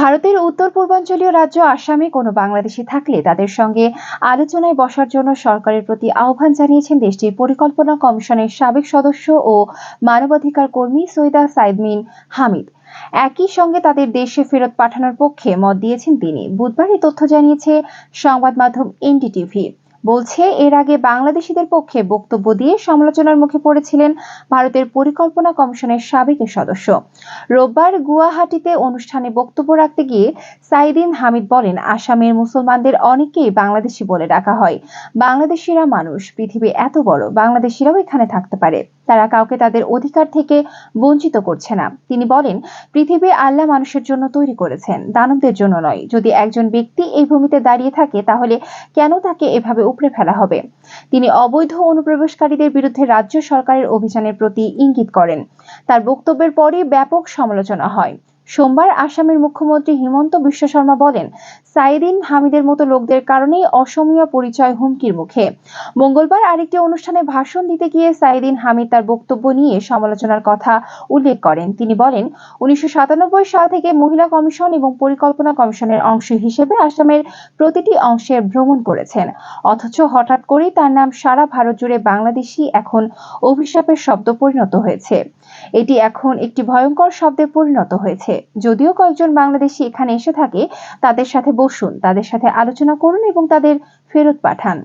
ভারতের উত্তর পূর্বাঞ্চলীয় রাজ্য আসামে কোনো বাংলাদেশি থাকলে তাদের সঙ্গে আলোচনায় বসার জন্য সরকারের প্রতি আহ্বান জানিয়েছেন দেশটির পরিকল্পনা কমিশনের সাবেক সদস্য ও মানবাধিকার কর্মী সৈদা সাইদমিন হামিদ। একই সঙ্গে তাদের দেশে ফেরত পাঠানোর পক্ষে মত দিয়েছেন তিনি। বুধবার তথ্য জানিয়েছে সংবাদ মাধ্যম এনডিটিভি। বলছে, এর আগে বাংলাদেশিদের পক্ষে বক্তব্য দিয়ে সমালোচনার মুখে পড়েছিলেন ভারতের পরিকল্পনা কমিশনের সাবেক সদস্য। রোববার গুয়াহাটিতে অনুষ্ঠানে বক্তব্য রাখতে গিয়ে সাইদিন হামিদ বলেন, আসামের মুসলমানদের অনেকেই বাংলাদেশি বলে ডাকা হয়। বাংলাদেশিরা মানুষ, পৃথিবী এত বড়, বাংলাদেশিরাও এখানে থাকতে পারে। তারা কাউকে তাদের অধিকার থেকে বঞ্চিত করছে না। তিনি বলেন, পৃথিবী আল্লাহ মানুষের জন্য তৈরি করেছেন, দানবদের জন্য নয়। যদি একজন ব্যক্তি এই ভূমিতে দাঁড়িয়ে থাকে, তাহলে কেন তাকে এভাবে উপড়ে ফেলা হবে? তিনি অবৈধ অনুপ্রবেশকারীদের বিরুদ্ধে রাজ্য সরকারের অভিযানের প্রতি ইঙ্গিত করেন। তার বক্তব্যের পরে ব্যাপক সমালোচনা হয়। সোমবার আসামের মুখ্যমন্ত্রী হিমন্ত বিশ্ব শর্মা বলেন সাইদিন হামিদের মতো লোকদের কারণেই অসমীয়া পরিচয় হুমকির মুখে। মঙ্গলবার আরেকটি অনুষ্ঠানে ভাষণ দিতে গিয়ে সাইদিন হামিদ তার বক্তব্য নিয়ে সমালোচনার কথা উল্লেখ করেন। তিনি বলেন, উনিশশো সাতানব্বই সাল থেকে মহিলা কমিশন এবং পরিকল্পনা কমিশনের অংশ হিসেবে আসামের প্রতিটি অংশে ভ্রমণ করেছেন। অথচ হঠাৎ করেই তার নাম সারা ভারত জুড়ে বাংলাদেশি এখন অভিশাপের শব্দ পরিণত হয়েছে। এটি এখন একটি ভয়ঙ্কর শব্দে পরিণত হয়েছে। যদিও কয়েকজন বাংলাদেশি এখানে এসে থাকে, তাদের সাথে বসুন, তাদের সাথে আলোচনা করুন এবং তাদের ফেরত পাঠান।